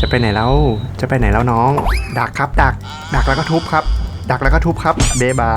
จะไปไหนแล้ว จะไปไหนแล้วน้อง ดักครับ ดัก ดักแล้วก็ทุบครับ ดักแล้วก็ทุบครับ เบบา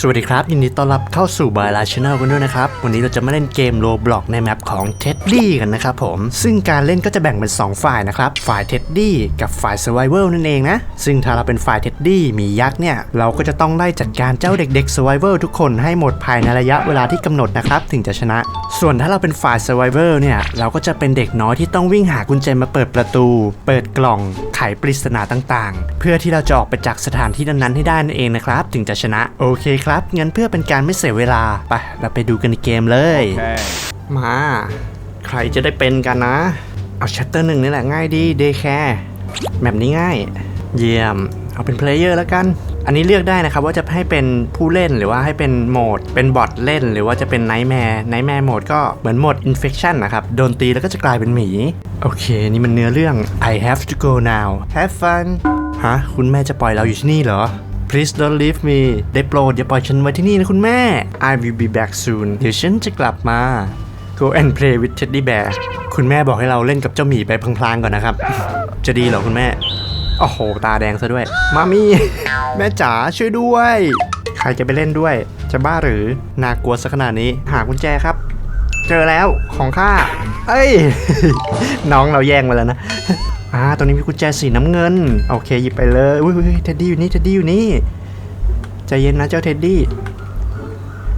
สวัสดีครับ ยินดีต้อนรับเข้าสู่บายลาชแนลกันด้วยนะครับ วันนี้เราจะมาเล่นเกมโ b บล็อกในแมปของเท็ดดี้กันนะครับผม ซึ่งการเล่นก็จะแบ่งเป็น 2 ฝ่ายนะครับ ฝ่ายเท็ดดี้กับฝ่ายส u r v i v a l นั่นเองนะ ซึ่งถ้าเราเป็นฝ่ายเท็ดดี้มียักษ์เนี่ย เราก็จะต้องไล่จัดการเจ้าเด็กๆ s u r v i v a l ทุกคนให้หมดภายในระยะเวลาที่กำหนดนะครับถึงจะชนะ ส่วนถ้าเราเป็นฝ่าย s u r v i v a l เนี่ยเราก็จะเป็นเด็กน้อยที่ต้องวิ่งหากุญแจมาเปิดประตู เปิดกล่องไขปริศนาต่างๆ เพื่อที่เราจะออกไปจากสถานที่นั้นๆให้ได้นั่นเองนะครับ ถึงจะชนะ โอเคครับ งั้นเพื่อเป็นการไม่เสียเวลา ไป เราไปดูกันในเกมเลย มา ใครจะได้เป็นกันนะ เอาชัตเตอร์หนึ่งนี่แหละง่ายดีเดย์แคร์แบบนี้ง่าย เยี่ยม เอาเป็นเพลเยอร์แล้วกัน อันนี้เลือกได้นะครับว่าจะให้เป็นผู้เล่นหรือว่าให้เป็นโหมด เป็นบอทเล่น หรือว่าจะเป็นไนท์แมร์ไนท์แมร์โหมดก็เหมือนโหมด infection นะครับ โดนตีแล้วก็จะกลายเป็นหมี โอเค นี่มันเนื้อเรื่อง I have to go now have fun ฮะ คุณแม่จะปล่อยเราอยู่ที่นี่เหรอ Please don't leave me ได้โปรดอย่าปล่อยฉันไว้ที่นี่นะคุณแม่ I will be back soon เดี๋ยวฉันจะกลับมา Go and play with teddy bear คุณแม่บอกให้เราเล่นกับเจ้าหมีไปพลางๆก่อนนะครับ จะดีเหรอคุณแม่ โอ้โห ตาแดงซะด้วย มามี่แม่จ๋าช่วยด้วย ใครจะไปเล่นด้วย จะบ้าหรือ น่ากลัวสักขนาดนี้ หากุญแจครับ เจอแล้วของข้า เอ้ย น้องเราแย่งมาแล้วนะ อ่าตรงนี้มีกุญแจสีน้ำเงิน โอเคหยิบไปเลยอุ้ยเท็ดดี้อยู่นี่เท็ดดี้อยู่นี่ใจเย็นนะเจ้าเท็ดดี้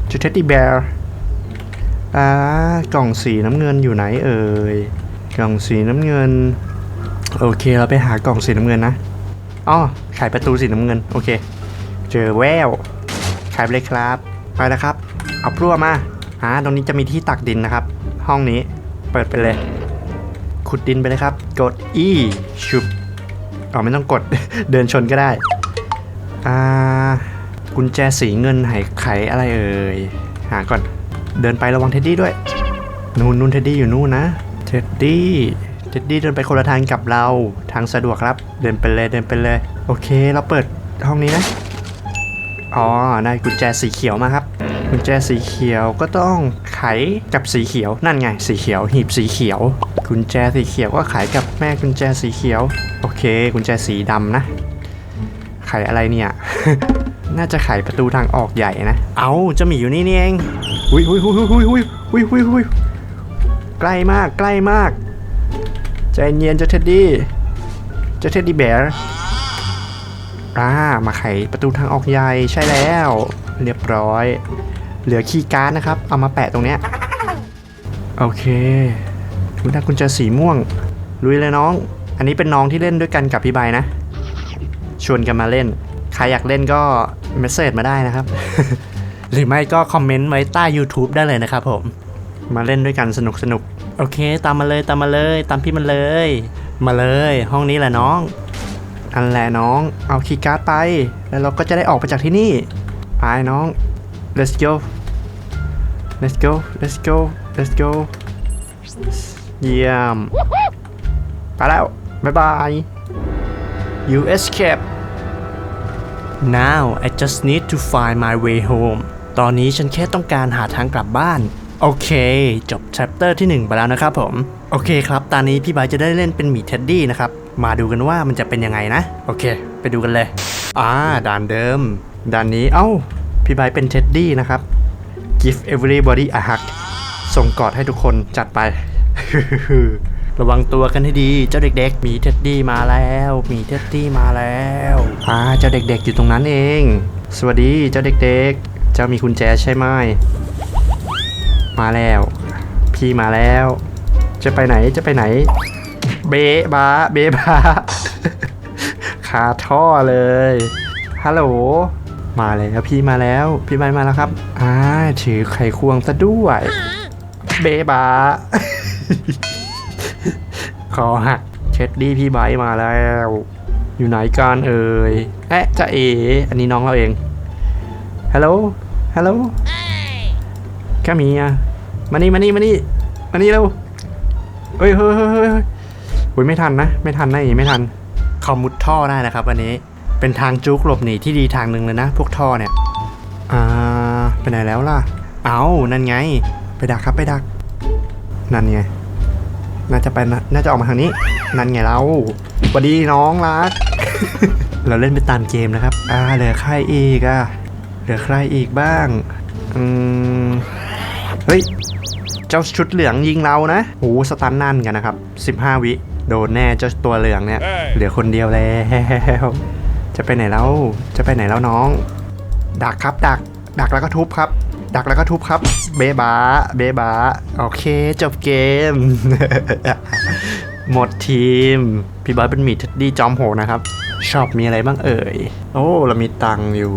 เจ้าเท็ดดี้แบร์อ่ากล่องสีน้ำเงินอยู่ไหนเอ่ยกล่องสีน้ำเงิน โอเคเราไปหากล่องสีน้ำเงินนะอ๋อไขประตูสีน้ำเงินโอเค เจอแววไขไปเลยครับไปแล้วครับ เอาพลั่วมาอ่าตรงนี้จะมีที่ตักดินนะครับ ห้องนี้เปิดไปเลย ขุดดินไปเลยครับ กด E ชุบอ๋อไม่ต้องกด เดินชนก็ได้ อ่า กุญแจสีเงินไขไขอะไรเอ่ย หาก่อน เดินไประวังเท็ดดี้ด้วย นู่นนู่นเท็ดดี้อยู่นู่นนะ เท็ดดี้ เท็ดดี้เดินไปคนละทางกับเรา ทางสะดวกครับ เดินไปเลย เดินไปเลย โอเค เราเปิดห้องนี้นะ อ๋อ ได้กุญแจสีเขียวมาครับ กุญแจสีเขียวก็ต้องไขกับสีเขียว นั่นไงสีเขียว หีบสีเขียว กุญแจสีเขียวก็ไขกับแม่กุญแจสีเขียว โอเค กุญแจสีดำนะ ไขอะไรเนี่ย น่าจะไขประตูทางออกใหญ่นะ เอาจะมีอยู่นี่นี่เองหุยหุยหุยหุยหุยหุยหุยหุยใกล้มากใกล้มาก ใจเย็นจ้าเท็ดดี้จ้าเท็ดดี้แบร์อ่ามาไขประตูทางออกใหญ่ใช่แล้ว เรียบร้อย เหลือคีย์การ์ดนะครับ เอามาแปะตรงเนี้ย โอเคคุณได้กุญแจสีม่วง ลุยเลยน้อง อันนี้เป็นน้องที่เล่นด้วยกันกับพี่ใบนะ ชวนกันมาเล่น ใครอยากเล่นก็เมสเซจมาได้นะครับ หรือไม่ก็คอมเมนต์ไว้ใต้ YouTube ได้เลยนะครับผม มาเล่นด้วยกันสนุกสนุกโอเค ตามมาเลยตามมาเลย ตามพี่มันเลย มาเลย ห้องนี้แหละน้อง อันแหละน้อง เอาคีย์การ์ดไป แล้วเราก็จะได้ออกไปจากที่นี่ ไปน้อง let's go let's go let's go let's go เยี่ยมไปแล้ว บ๊ายบาย you escape now I just need to find my way home ตอนนี้ฉันแค่ต้องการหาทางกลับบ้าน โอเค จบ chapter ที่ 1 ไปแล้วนะครับผม โอเคครับ ตอนนี้พี่บายจะได้เล่นเป็นหมีเท็ดดี้นะครับ มาดูกันว่ามันจะเป็นยังไงนะ โอเค ไปดูกันเลย อ่าด่านเดิม ด่านนี้ เอ้า พี่บายเป็นเท็ดดี้นะครับ give everybody a hug ส่งกอดให้ทุกคนจัดไป ระวังตัวกันให้ดีเจ้าเด็กๆ มีเท็ดดี้มาแล้ว มีเท็ดดี้มาแล้วอ่าเจ้าเด็กๆอยู่ตรงนั้นเอง สวัสดีเจ้าเด็กๆ เจ้ามีกุญแจใช่ไหมมาแล้ว พี่มาแล้ว จะไปไหนจะไปไหน เบะบาเบะบาคาท่อเลยฮัลโหลมาแล้วพี่มาแล้ว พี่ใบมาแล้วครับ อ่าถือไขควงซะด้วย เบะบาคอหักเช็ดดี้พี่ไบร์ทมาแล้ว อยู่ไหนกันเอ่ยเอ๊ะจะเอ อันนี้น้องเราเองฮัลโหลฮัลโหลแค่มีอะมานี่มานี่มานี่มานี่เร็วเฮ้ยเฮ้ยเฮ้ยเฮ้ยเฮ้ยโอ้ยไม่ทันนะ ไม่ทันนะอีไม่ทันเขามุดท่อได้นะครับ อันนี้เป็นทางจุกหลบหนีที่ดีทางหนึ่งเลยนะ พวกท่อเนี่ยอ่า ไปไหนแล้วล่ะ เอานั่นไง ไปดักครับไปดัก นั่นไง น่าจะไปนะน่าจะออกมาทางนี้ นั่นไงเราสวัสดีน้องรัก เราเล่นไปตามเกมนะครับ อ่าเหลือใครอีกอะ เหลือใครอีกบ้าง อืม เฮ้ย เจ้าชุดเหลืองยิงเรานะโอ้สตันนั่นกันนะครับ 15 วิ โดนแน่เจ้าตัวเหลืองเนี่ย เหลือคนเดียวแล้ว จะไปไหนแล้ว จะไปไหนแล้วน้อง ดักครับดัก ดักแล้วก็ทุบครับ ดักแล้วก็ทุบครับ เบบาเบบาโอเค จบเกม หมดทีม พี่บอยเป็นหมีท็ดดี้จอมโหนะครับ ชอบมีอะไรบ้างเอ่ย โอ้ เรามีตังค์อยู่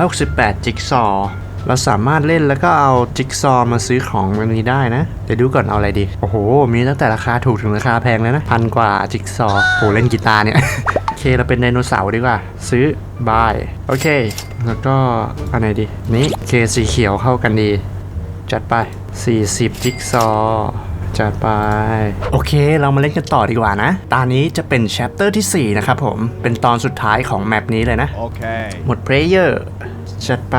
168 จิ๊กซอว์เราสามารถเล่นแล้วก็เอาจิ๊กซอว์มาซื้อของมันนี้ได้นะ เดี๋ยวดูก่อนเอาอะไรดี โอ้โห มีตั้งแต่ราคาถูกถึงราคาแพงเลยนะ พันกว่าจิ๊กซอว์โหเล่นกีตาร์เนี่ย โอเค เราเป็นไดโนเสาร์ดีกว่า ซื้อบาย โอเค แล้วก็อันไหนดี นี่โอเคสีเขียวเข้ากันดี จัดไป 40 จิ๊กซอว์จัดไป โอเค เรามาเล่นกันต่อดีกว่านะ ตอนนี้จะเป็นแชปเตอร์ที่ 4 นะครับผม เป็นตอนสุดท้ายของแมปนี้เลยนะ Okay. หมดเพลเยอร์จัดไป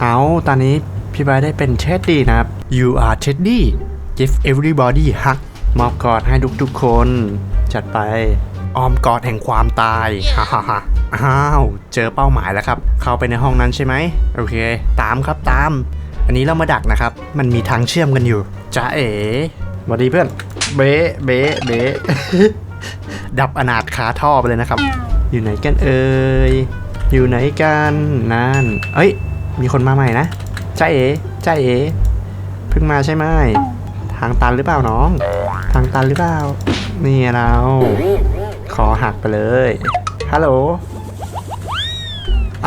เอาตอนนี้พี่บายได้เป็นเท็ดดี้นะครับ you are Teddy give everybody hug มอบกอดให้ทุกๆคน จัดไป ออมกอดแห่งความตาย ฮ่าฮ่าฮ่า อ้าว เจอเป้าหมายแล้วครับ เข้าไปในห้องนั้นใช่ไหมโอเค ตามครับตาม อันนี้เรามาดักนะครับ มันมีทางเชื่อมกันอยู่จ้าเอ๋สวัสดีเพื่อน เบ๊ะเบ๊ะเบ๊ะดับอนาถคาท่อไปเลยนะครับ อยู่ไหนกันเอ่ยอยู่ไหนกันนั่นเอ้ย มีคนมาใหม่นะจ้าเอ๋จ้าเอ๋เพิ่งมาใช่ไหมทางตันหรือเปล่าน้อง ทางตันหรือเปล่านี่เรา ขอหักไปเลยฮัลโหล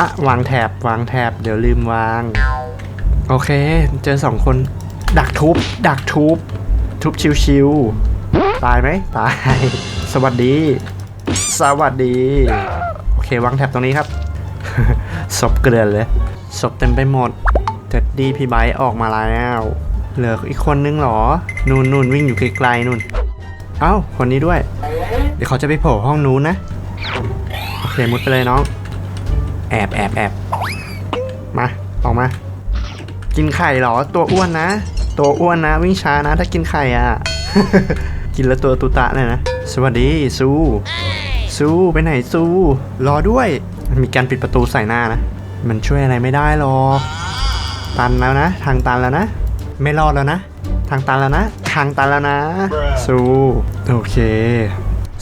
อะวางแถบวางแถบเดี๋ยวลืมวาง โอเค เจอสองคน ดักทุบ ดักทุบ ทุบชิวๆตายไหมตาย สวัสดี สวัสดี โอเควางแถบตรงนี้ครับศพเกลือนเลยศพเต็มไปหมดเท็ดดี้พี่ไบร์ออกมาแล้วเหลืออีกคนนึงเหรอ นู่นนู่นวิ่งอยู่ไกลๆนู่น เอ้า คนนี้ด้วย เดี๋ยวเขาจะไปโผล่ห้องนู้นนะ โอเค มุดไปเลยน้อง แอบแอบแอบมาออกมา กินไข่เหรอ ตัวอ้วนนะ ตัวอ้วนนะวิ่งช้านะ ถ้ากินไข่อะ กินแล้วตัวตุตะเลยนะ สวัสดีซูซูไปไหนซูรอด้วยมันมีการปิดประตูใส่หน้านะ มันช่วยอะไรไม่ได้หรอกตันแล้วนะ ทางตันแล้วนะ ไม่รอดแล้วนะ ทางตันแล้วนะ ทางตันแล้วนะซูโอเค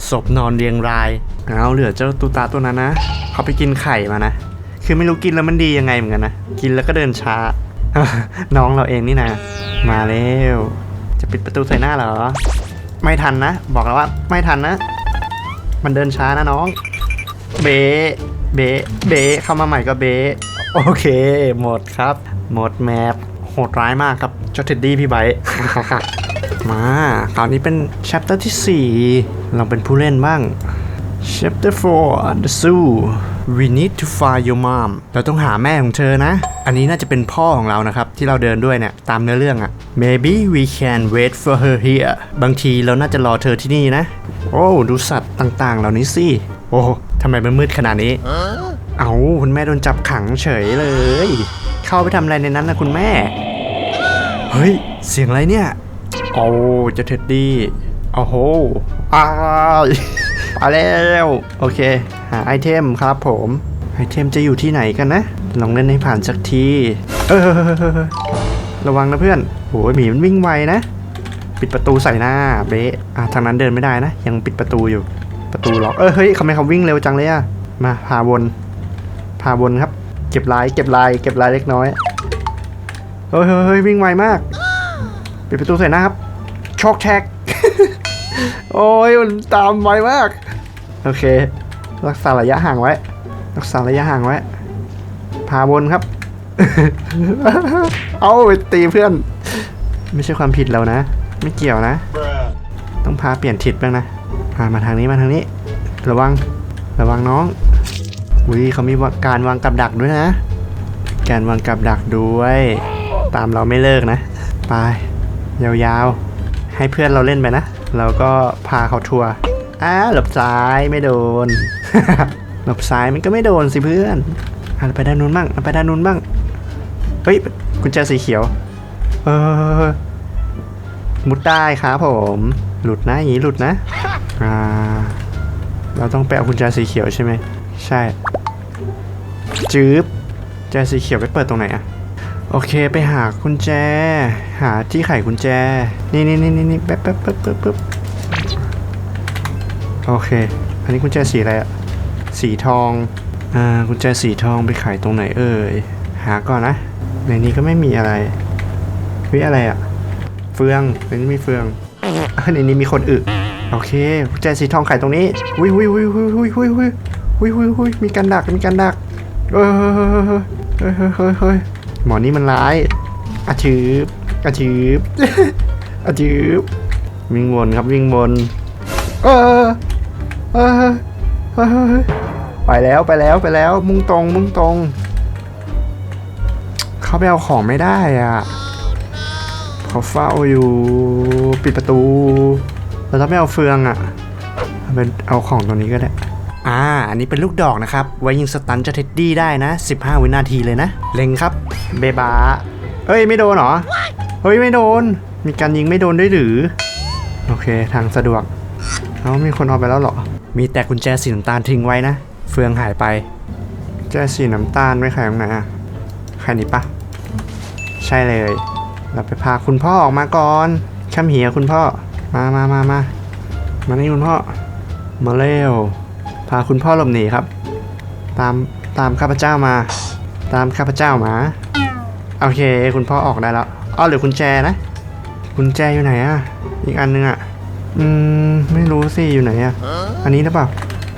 ศพนอนเรียงราย เอาเหลือเจ้าตุตะตัวนั้นนะเขาไปกินไข่มานะ คือไม่รู้กินแล้วมันดียังไงเหมือนกันนะ กินแล้วก็เดินช้า น้องเราเองนี่นะ มาแล้ว จะปิดประตูใส่หน้าเหรอ ไม่ทันนะ บอกแล้วว่าไม่ทันนะ มันเดินช้านะน้อง เบะเบะเบะเข้ามาใหม่ก็เบะโอเค หมดครับ หมดแมปโหดร้ายมากครับจ้าเท็ดดี้พี่ไบมา คราวนี้เป็น chapter ที่ 4 เราเป็นผู้เล่นบ้าง chapter 4 the zoo we need to find your mom เราต้องหาแม่ของเธอนะ อันนี้น่าจะเป็นพ่อของเรานะครับ ที่เราเดินด้วยเนี่ย ตามเนื้อเรื่องอะ maybe we can wait for her here บางทีเราน่าจะรอเธอที่นี่นะ โอ้ ดูสัตว์ต่างๆ เหล่านี้สิ โอ้ทำไมมันมืดขนาดนี้ เอาคุณแม่โดนจับขังเฉยเลย เข้าไปทำอะไรในนั้นนะคุณแม่ เฮ้ย เสียงอะไรเนี่ย โอ้เจะเท็ดดี้โอ้โห อ้าวมาแล้ว โอเค หาไอเทมครับผม ไอเทมจะอยู่ที่ไหนกันนะ ลองเล่นให้ผ่านสักที เออระวังนะเพื่อนโอ้ยหมีมันวิ่งไวนะ ปิดประตูใส่หน้าเบ๊ะอะทางนั้นเดินไม่ได้นะ ยังปิดประตูอยู่ ประตูล็อก เออเฮ้ยทำไมเขาวิ่งเร็วจังเลยอะมาพาวนพาวนครับ เก็บลาย เก็บลาย เก็บลายเล็กน้อย เฮ้ยเฮ้ยเฮ้ยวิ่งไวมาก ปิดประตูใส่หน้าครับช็อกแท็ก โอ้ยมันตามไวมาก โอเค รักษาระยะห่างไว้ รักษาระยะห่างไว้ พาวนครับ เอาไปตีเพื่อน ไม่ใช่ความผิดเรานะ ไม่เกี่ยวนะ ต้องพาเปลี่ยนทิศบ้างนะพามาทางนี้มาทางนี้ ระวัง ระวังน้องอุ้ยเขามีการวางกับดักด้วยนะ การวางกับดักด้วย ตามเราไม่เลิกนะ ไป ยาวๆ ให้เพื่อนเราเล่นไปนะ เราก็พาเขาทัวร์อ้าหลบซ้ายไม่โดน หลบซ้ายมันก็ไม่โดนสิเพื่อนอะเราไปด้านนู้นบ้างเราไปด้านนู้นบ้าง เฮ้ยกุญแจสีเขียว เออ มุดได้ครับผม หลุดนะอย่างนี้หลุดนะ อ่า เราต้องไปเอากุญแจสีเขียวใช่ไหม ใช่ จืบกุญแจสีเขียวไปเปิดตรงไหนอะ โอเคไปหากุญแจ หาที่ไขกุญแจ นี่นี่นี่นี่นี่แป๊บแป๊บแป๊บแป๊บแป๊บโอเค อันนี้กุญแจสีอะไรอะสีทอง อ่า กุญแจสีทองไปไขตรงไหนเอ่ย หาก่อนนะ ในนี้ก็ไม่มีอะไร วิอะไรอะเฟือง ในนี้มีเฟืองอในนี้มีคนอึโอเค กุญแจสีทองไขตรงนี้หุยหุยหุยหุยหุยหุยหุยหุยหุยหุยมีการดัก มีการดักเฮ้ยเฮ้ยเฮ้ยเฮ้ยเฮ้ย หมอนี่มันร้ายอาชืบอาชืบอาชืบวิ่งวนครับวิ่งวนเออเออเออเออไปแล้วไปแล้วไปแล้ว มุ่งตรง มุ่งตรง เข้าไปเอาของไม่ได้อะเขาเฝ้าอยู่ปิดประตูเราต้องไม่เอาเฟืองอะเอาเป็นเอาของตรงนี้ก็ได้ อ่า อันนี้เป็นลูกดอกนะครับ ไว้ยิงสตันเจะเท็ดดี้ได้นะ 15 วินาทีเลยนะ เล็งครับ เบบาเอ้ย ไม่โดนหรอ เฮ้ย ไม่โดน มีการยิงไม่โดนด้วยหรือ โอเค ทางสะดวก เอามีคนเอาไปแล้วเหรอ มีแต่กุญแจสีน้ำตาลทิ้งไว้นะ เฟืองหายไป กุญแจสีน้ำตาลไว้ใครตรงไหนอะใครนี่ปะ ใช่เลย เราไปพาคุณพ่อออกมาก่อนช่ำเหียคุณพ่อ มามามามามานี่คุณพ่อ มาเร็ว พาคุณพ่อหลบหนีครับ ตามตามข้าพเจ้ามา ตามข้าพเจ้ามา โอเค คุณพ่อออกได้แล้วอ้อเหรือกุญแจนะกุญแจอยู่ไหนอะอีกอันนึงอะอืม ไม่รู้สิ อยู่ไหนอะอันนี้หรือเปล่า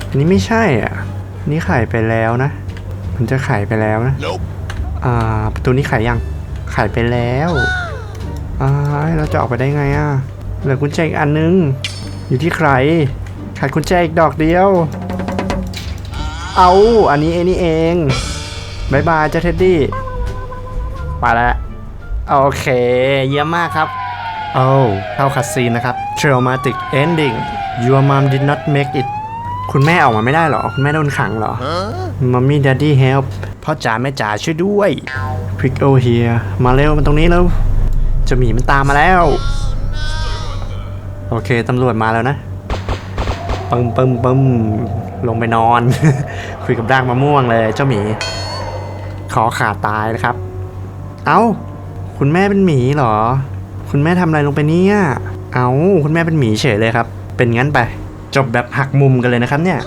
อันนี้ไม่ใช่อะ อันนี้ไขไปแล้วนะ มันจะไขไปแล้วนะ อ่า ประตูนี้ไขยังไขไปแล้ว อ่า เราจะออกไปได้ไงอะ เหลือกุญแจอีกอันนึง อยู่ที่ใครไขกุญแจอีกดอกเดียว เอาอันนี้เองนี่เองบายบายเจ้าเท็ดดี้ไปแล้วโอเค เยี่ยมมากครับโอ้เข้าคัสซีนนะครับ traumatic ending your mom did not make it คุณแม่ออกมาไม่ได้เหรอ คุณแม่โดนขังเหรอมัมมี่ดัดดี้เฮลป์พ่อจ๋าแม่จ๋าช่วยด้วยควิกโอเฮียมาเร็วมันตรงนี้แล้วเจะหมีมันตามมาแล้ว โอเค ตำรวจมาแล้วนะ ปึ้มปึ้มปึ้ม ลงไปนอน คุยกับรางมะม่วงเลย เจ้าหมีขอขาดตายนะครับ เอ้า คุณแม่เป็นหมีเหรอ คุณแม่ทำอะไรลงไปเนี่ยเอ้า คุณแม่เป็นหมีเฉยเลยครับ เป็นงั้นไป จบแบบหักมุมกันเลยนะครับเนี่ย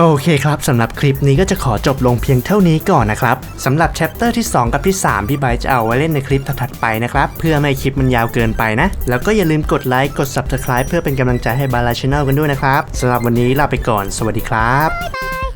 โอเคครับสำหรับคลิปนี้ก็จะขอจบลงเพียงเท่านี้ก่อนนะครับสำหรับแชปเตอร์ที่ 2 กับที่ 3 พี่ไบจะเอาไว้เล่นในคลิปถัดๆไปนะครับ เพื่อไม่ให้คลิปมันยาวเกินไปนะ แล้วก็อย่าลืมกดไลค์กด Subscribe เพื่อเป็นกำลังใจให้บาลาชแนลกันด้วยนะครับสำหรับวันนี้ลาไปก่อน สวัสดีครับ